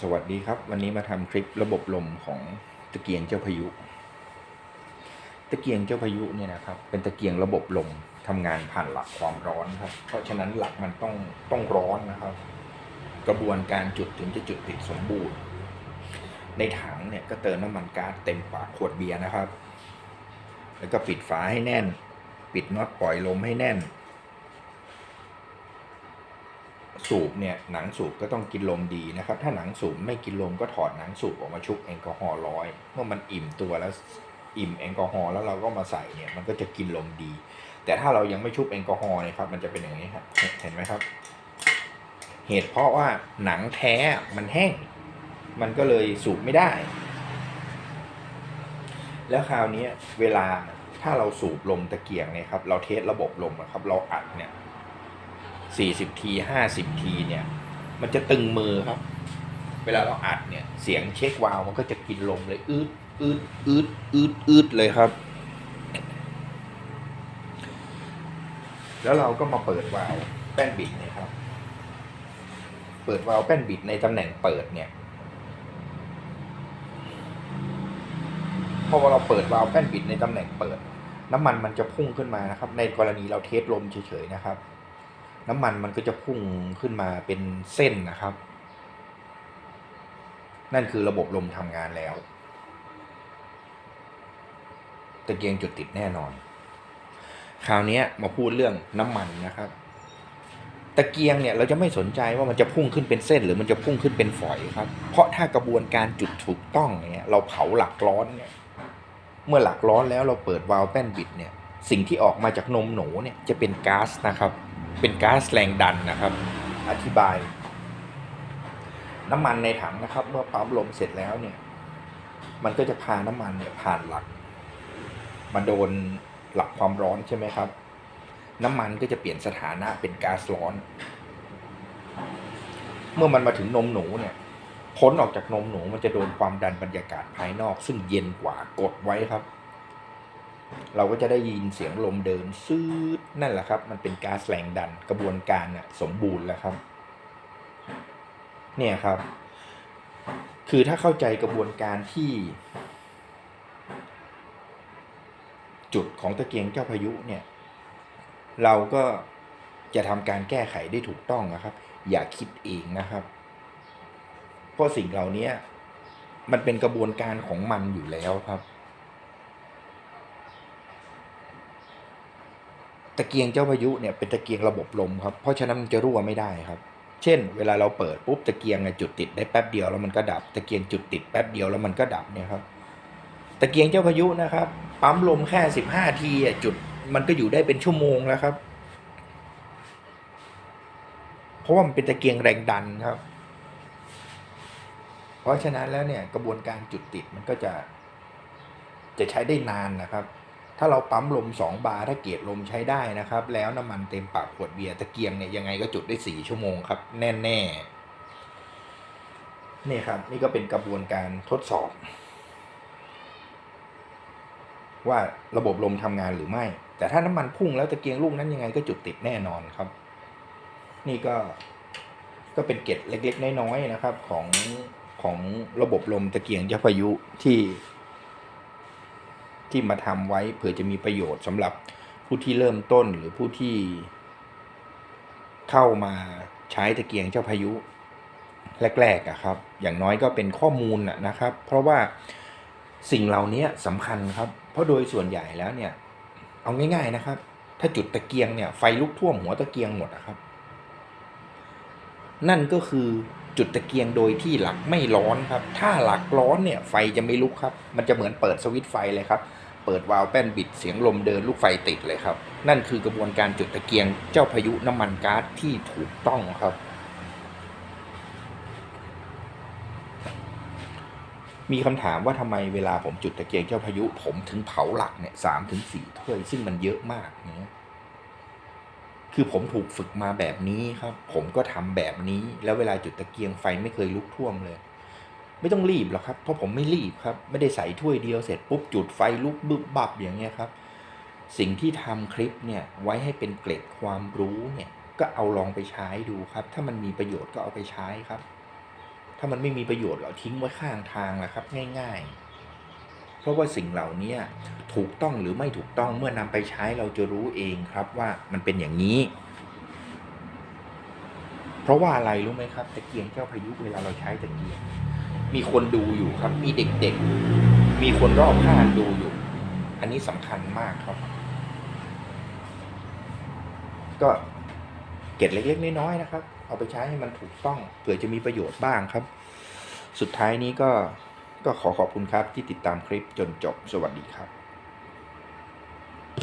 สวัสดีครับ วันนี้มาทำคลิประบบลมของตะเกียงเจ้าพายุ ตะเกียงเจ้าพายุเนี่ยนะครับ เป็นตะเกียงระบบลมทำงานผ่านหลักความร้อนครับ เพราะฉะนั้นหลักมันต้องต้องร้อนนะครับ กระบวนการจุดถึงจะจุดติดสมบูรณ์ ในถังเนี่ยก็เติมน้ำมันก๊าซเต็มปากขวดเบียร์นะครับ แล้วก็ปิดฝาให้แน่น ปิดน็อตปล่อยลมให้แน่น สูบเนี่ยหนังสูบก็ต้องกินลมดีนะครับ ถ้าหนังสูบไม่กินลมก็ถอดหนังสูบออกมาชุบแอลกอฮอล์ร้อยเมื่อมันอิ่มตัวแล้วอิ่มแอลกอฮอล์แล้วเราก็มาใส่เนี่ยมันก็จะกินลมดี แต่ถ้าเรายังไม่ชุบแอลกอฮอล์นี่ยครับมันจะเป็นอย่างนี้ครับเห็นไหมครับ เหตุเพราะว่าหนังแท้มันแห้ง มันก็เลยสูบไม่ได้ แล้วคราวนี้เวลาถ้าเราสูบลมตะเกียงเนี่ยครับเราเทสระบบลมอะครับ เราอัดเนี่ย สี่สิบทีห้าสิบทีเนี่ย มันจะตึงมือครับ เวลาเราอัดเนี่ย เสียงเช็ควาล์วมันก็จะกินลมเลย อืดอืดอืดอืดอืดเลยครับ แล้วเราก็มาเปิดวาล์วแป้นบิดนี่ยครับ เปิดวาล์วแป้นบิดในตำแหน่งเปิดเนี่ยพอเราเปิดวาล์วแป้นบิดในตำแหน่งเปิด น้ำมันมันจะพุ่งขึ้นมานะครับ ในกรณีเราเทสลมเฉยๆนะครับ น้ำมันมันก็จะพุ่งขึ้นมาเป็นเส้นนะครับ นั่นคือระบบลมทำงานแล้วตะเกียงจุดติดแน่นอน คราวนี้มาพูดเรื่องน้ำมันนะครับ ตะเกียงเนี่ยเราจะไม่สนใจว่ามันจะพุ่งขึ้นเป็นเส้น หรือมันจะพุ่งขึ้นเป็นฝอยครับ เพราะถ้ากระบวนการจุดถูกต้องเนี่ยเราเผาหลักร้อนเนี่ยเมื่อหลักร้อนแล้วเราเปิดวาล์วแป้นบิดเนี่ยสิ่งที่ออกมาจากนมหนูเนี่ยจะเป็นก๊าซนะครับ เป็นก๊าซแรงดันนะครับ อธิบาย น้ำมันในถังนะครับ เมื่อปั๊มลมเสร็จแล้วเนี่ย มันก็จะพาน้ำมันเนี่ยผ่านหลัก มาโดนหลักความร้อนใช่ไหมครับ น้ำมันก็จะเปลี่ยนสถานะเป็นก๊าซร้อน เมื่อมันมาถึงนมหนูเนี่ยพ้นออกจากนมหนูมันจะโดนความดันบรรยากาศภายนอก ซึ่งเย็นกว่ากดไว้ครับ เราก็จะได้ยินเสียงลมเดินซืดนั่นแหละครับ มันเป็นก๊าซแรงดันกระบวนการน่ะสมบูรณ์แล้วครับ เนี่ยครับ คือถ้าเข้าใจกระบวนการที่ จุดของตะเกียงเจ้าพายุเนี่ย เราก็จะทำการแก้ไขได้ถูกต้องนะครับ อย่าคิดเองนะครับเพราะสิ่งเหล่านี้มันเป็นกระบวนการของมันอยู่แล้วครับ ตะเกียงเจ้าพายุเนี่ยเป็นตะเกียงระบบลมครับ เพราะฉะนั้นมันจะรั่วไม่ได้ครับ เช่น เวลาเราเปิดปุ๊บตะเกียงจุดติดได้แป๊บเดียวแล้วมันก็ดับ ตะเกียงจุดติดแป๊บเดียวแล้วมันก็ดับเนี่ยครับ ตะเกียงเจ้าพายุนะครับ ปั๊มลมแค่สิบห้าทีจุดมันก็อยู่ได้เป็นชั่วโมงแล้วครับ เพราะว่ามันเป็นตะเกียงแรงดันครับ เพราะฉะนั้นแล้วเนี่ยกระบวนการจุดติดมันก็จะจะใช้ได้นานนะครับ ถ้าเราปั๊มลมสองบาร์ถ้าเกียรลมใช้ได้นะครับ แล้วน้ำมันเต็มปากขวดเบียร์ตะเกียงเนี่ยยังไงก็จุดได้สี่ชั่วโมงครับ แน่แน่นี่ครับ นี่ก็เป็นกระบวนการทดสอบ ว่าระบบลมทำงานหรือไม่ แต่ถ้าน้ำมันพุ่งแล้วตะเกียงลูกนั้นยังไงก็จุดติดแน่นอนครับ นี่ก็ก็เป็นเกร็ดเล็ก ๆ น้อยๆนะครับของของระบบลมตะเกียงเจ้าพายุที่ ที่มาทำไว้เผื่อจะมีประโยชน์สำหรับผู้ที่เริ่มต้นหรือผู้ที่ เข้ามาใช้ตะเกียงเจ้าพายุ แรกๆอะครับ อย่างน้อยก็เป็นข้อมูลนะครับ เพราะว่าสิ่งเหล่านี้สำคัญครับ เพราะโดยส่วนใหญ่แล้วเนี่ย เอาง่าย ๆนะครับ ถ้าจุดตะเกียงเนี่ยไฟลุกท่วมหัวตะเกียงหมดอะครับ นั่นก็คือจุดตะเกียงโดยที่หลักไม่ร้อนครับ ถ้าหลักร้อนเนี่ยไฟจะไม่ลุกครับ มันจะเหมือนเปิดสวิตช์ไฟเลยครับ เปิดวาล์วแป้นบิดเสียงลมเดินลูกไฟติดเลยครับ นั่นคือกระบวนการจุดตะเกียงเจ้าพายุน้ำมันก๊าซที่ถูกต้องครับ มีคำถามว่าทำไมเวลาผมจุดตะเกียงเจ้าพายุผมถึงเผาหลักเนี่ยสามถึงสี่ถ้วยซึ่งมันเยอะมากเนี่ยคือผมถูกฝึกมาแบบนี้ครับ ผมก็ทำแบบนี้ แล้วเวลาจุดตะเกียงไฟไม่เคยลุกท่วมเลย ไม่ต้องรีบหรอกครับ เพราะผมไม่รีบครับ ไม่ได้ใส่ถ้วยเดียวเสร็จปุ๊บจุดไฟลุกบึบบับอย่างเงี้ยครับ สิ่งที่ทำคลิปเนี่ยไว้ให้เป็นเกร็ดความรู้เนี่ยก็เอาลองไปใช้ดูครับ ถ้ามันมีประโยชน์ก็เอาไปใช้ครับ ถ้ามันไม่มีประโยชน์เราทิ้งไว้ข้างทางนะครับ ง่าย ๆ เพราะว่าสิ่งเหล่านี้ถูกต้องหรือไม่ถูกต้องเมื่อนำไปใช้เราจะรู้เองครับว่ามันเป็นอย่างนี้เพราะว่าอะไรรู้ไหมครับตะเกียงเจ้าพายุเวลาเราใช้ตะเกียง มีคนดูอยู่ครับ มีเด็กๆ มีคนรอบข้างดูอยู่ อันนี้สำคัญมากครับ ก็เก็ดเล็กๆน้อยๆนะครับ เอาไปใช้ให้มันถูกต้องเผื่อจะมีประโยชน์บ้างครับ สุดท้ายนี้ก็ก็ขอขอบคุณครับที่ติดตามคลิปจนจบสวัสดีครับ